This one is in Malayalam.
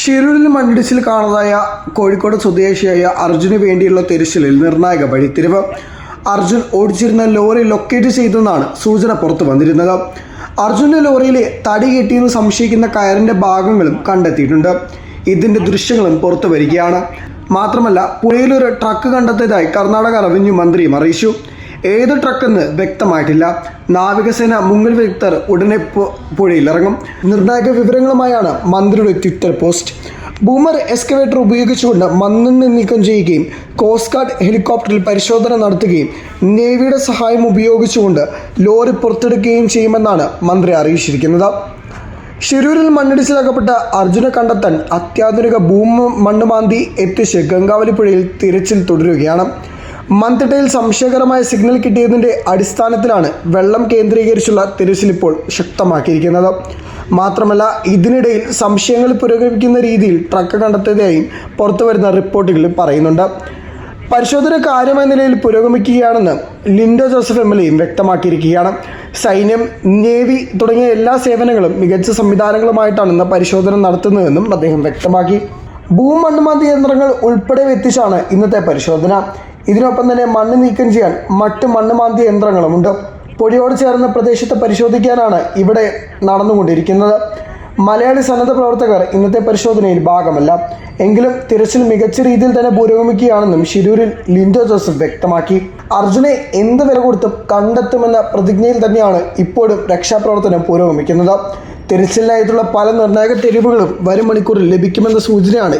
ഷിരൂരിൽ മണ്ണിടിച്ചിൽ കാണാതായ കോഴിക്കോട് സ്വദേശിയായ അർജുന് വേണ്ടിയുള്ള തിരച്ചിലിൽ നിർണായക വഴിത്തിരിവ്. അർജുൻ ഓടിച്ചിരുന്ന ലോറി ലൊക്കേറ്റ് ചെയ്തെന്നാണ് സൂചന പുറത്തു വന്നിരുന്നത്. അർജുന്റെ ലോറിയിലെ തടി കെട്ടിയെന്ന് സംശയിക്കുന്ന കയറിന്റെ ഭാഗങ്ങളും കണ്ടെത്തിയിട്ടുണ്ട്. ഇതിന്റെ ദൃശ്യങ്ങളും പുറത്തു വരികയാണ്. മാത്രമല്ല പുഴയിലൊരു ട്രക്ക് കണ്ടെത്തിയതായി കർണാടക റവന്യൂ മന്ത്രിയും അറിയിച്ചു. ഏത് ട്രക്കെന്ന് വ്യക്തമായിട്ടില്ല. നാവികസേന മുങ്ങൽ വിദഗ്ധർ ഉടനെ പുഴയിലിറങ്ങും. നിർണായക വിവരങ്ങളുമായാണ് മന്ത്രിയുടെ ട്വിറ്റർ പോസ്റ്റ്. ബൂമർ എക്സ്കവേറ്റർ ഉപയോഗിച്ചുകൊണ്ട് മണ്ണിന് നീക്കം ചെയ്യുകയും കോസ്റ്റ് ഗാർഡ് ഹെലികോപ്റ്ററിൽ പരിശോധന നടത്തുകയും നേവിയുടെ സഹായം ഉപയോഗിച്ചുകൊണ്ട് ലോറി പുറത്തെടുക്കുകയും ചെയ്യുമെന്നാണ് മന്ത്രി അറിയിച്ചിരിക്കുന്നത്. ഷിരൂരിൽ മണ്ണിടിച്ചിലകപ്പെട്ട അർജുനെ കണ്ടെത്താൻ അത്യാധുനിക ഭൂമ മണ്ണുമാന്തി എത്തിച്ച് ഗംഗാവലി പുഴയിൽ തിരച്ചിൽ തുടരുകയാണ്. മന്തിട്ടയിൽ സംശയകരമായ സിഗ്നൽ കിട്ടിയതിന്റെ അടിസ്ഥാനത്തിലാണ് വെള്ളം കേന്ദ്രീകരിച്ചുള്ള തിരച്ചിൽ ഇപ്പോൾ ശക്തമാക്കിയിരിക്കുന്നത്. മാത്രമല്ല ഇതിനിടയിൽ സംശയങ്ങൾ പുരോഗമിക്കുന്ന രീതിയിൽ ട്രക്ക് കണ്ടെത്തിയതായും പുറത്തുവരുന്ന റിപ്പോർട്ടുകളിൽ പറയുന്നുണ്ട്. പരിശോധന കാര്യമായ നിലയിൽ പുരോഗമിക്കുകയാണെന്ന് ലിൻഡോ ജോസഫ് എം എൽ എയും വ്യക്തമാക്കിയിരിക്കുകയാണ്. സൈന്യം നേവി തുടങ്ങിയ എല്ലാ സേവനങ്ങളും മികച്ച സംവിധാനങ്ങളുമായിട്ടാണ് ഇന്ന് പരിശോധന നടത്തുന്നതെന്നും അദ്ദേഹം വ്യക്തമാക്കി. ഭൂമണ്ണുമാന്തി യന്ത്രങ്ങൾ ഉൾപ്പെടെ എത്തിച്ചാണ് ഇന്നത്തെ പരിശോധന. ഇതിനൊപ്പം തന്നെ മണ്ണ് നീക്കം ചെയ്യാൻ മറ്റ് മണ്ണുമാന്തി യന്ത്രങ്ങളുമുണ്ട് പൊടിയോട് ചേർന്ന പ്രദേശത്ത് പരിശോധിക്കാനാണ് ഇവിടെ നടന്നുകൊണ്ടിരിക്കുന്നത്. മലയാളി സന്നദ്ധ പ്രവർത്തകർ ഇന്നത്തെ പരിശോധനയിൽ ഭാഗമല്ല. എങ്കിലും തിരച്ചിൽ മികച്ച രീതിയിൽ തന്നെ പുരോഗമിക്കുകയാണെന്നും ഷിരൂരിൽ ലിൻഡോ ജോസഫ് വ്യക്തമാക്കി. അർജുനെ എന്ത് വില കൊടുത്തും കണ്ടെത്തുമെന്ന പ്രതിജ്ഞയിൽ തന്നെയാണ് ഇപ്പോഴും രക്ഷാപ്രവർത്തനം പുരോഗമിക്കുന്നത്. തിരച്ചിലിനായിട്ടുള്ള പല നിർണായക തെരുവുകളും വരും മണിക്കൂറിൽ ലഭിക്കുമെന്ന സൂചനയാണ്